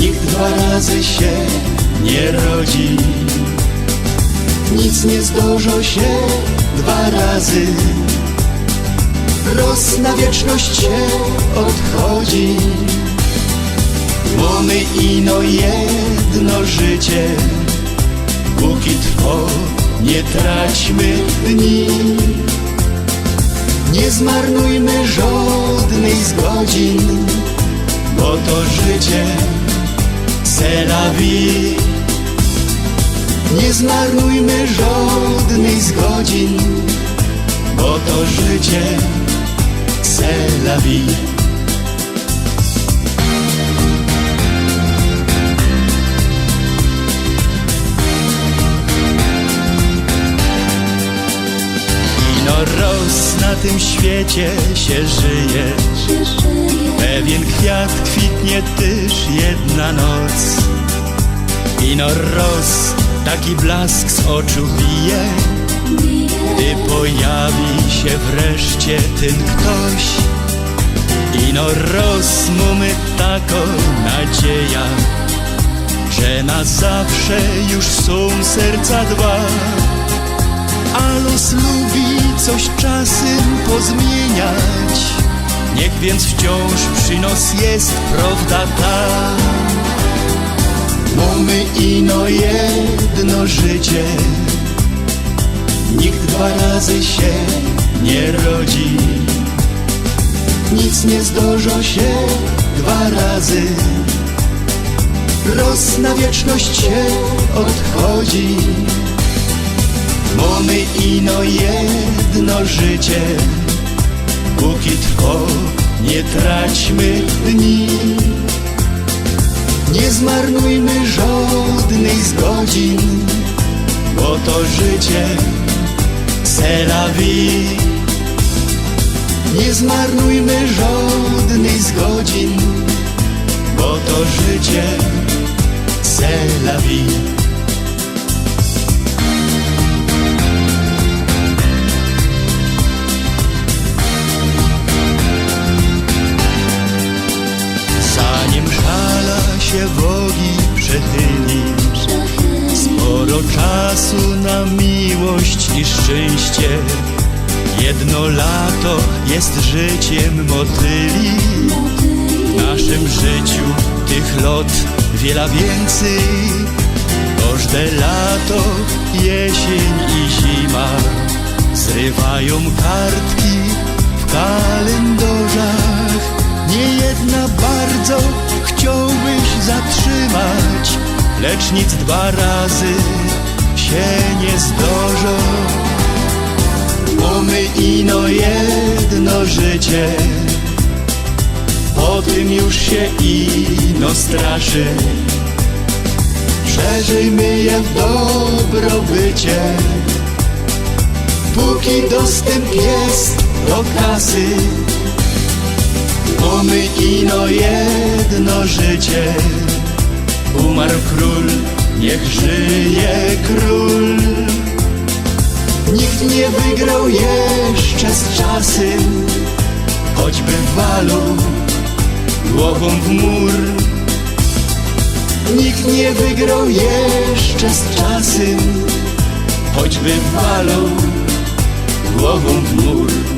Nikt dwa razy się nie rodzi. Nic nie zdożo się dwa razy. Roz na wieczność się odchodzi. Mamy ino jedno życie. Póki trwo, nie traćmy dni. Nie zmarnujmy żadnej z godzin Bo to życie c'est la vie Nie zmarnujmy żadnej roz na tym świecie się żyje. Pewien kwiat kwitnie też jedna noc. Ino roz taki blask z oczu bije. Gdy pojawi się wreszcie ten ktoś. Ino roz mamy taką nadzieja Że na zawsze już są serca dwa a los lubi coś czasem pozmieniać. Niech więc wciąż przynos jest prawda ta. Mamy ino jedno życie, nikt dwa razy się nie rodzi. Nic nie zdożo się dwa razy, roz na wieczność się odchodzi. Ino jedno życie. Póki trwo, nie traćmy dni. Nie zmarnujmy żadnej z godzin Bo to życie vie Nie zmarnujmy żadnej z godzin Bo to życie c'est Sporo czasu na miłość i szczęście. Jedno lato jest życiem motyli. W naszym życiu tych lot wiele więcej. Każde lato, jesień i zima Zrywają kartki w kalendarzach Lecz nic dwa razy się nie zdożą Mamy ino jedno życie. Po tym już się ino straszy. Przeżyjmy je w dobrobycie. Póki dostęp jest do kasy Mamy ino jedno życie Umarł król, niech żyje król. Nikt nie wygrał jeszcze z czasem Choćby walu głową w mur. Nikt nie wygrał jeszcze z czasem Choćby walu głową w mur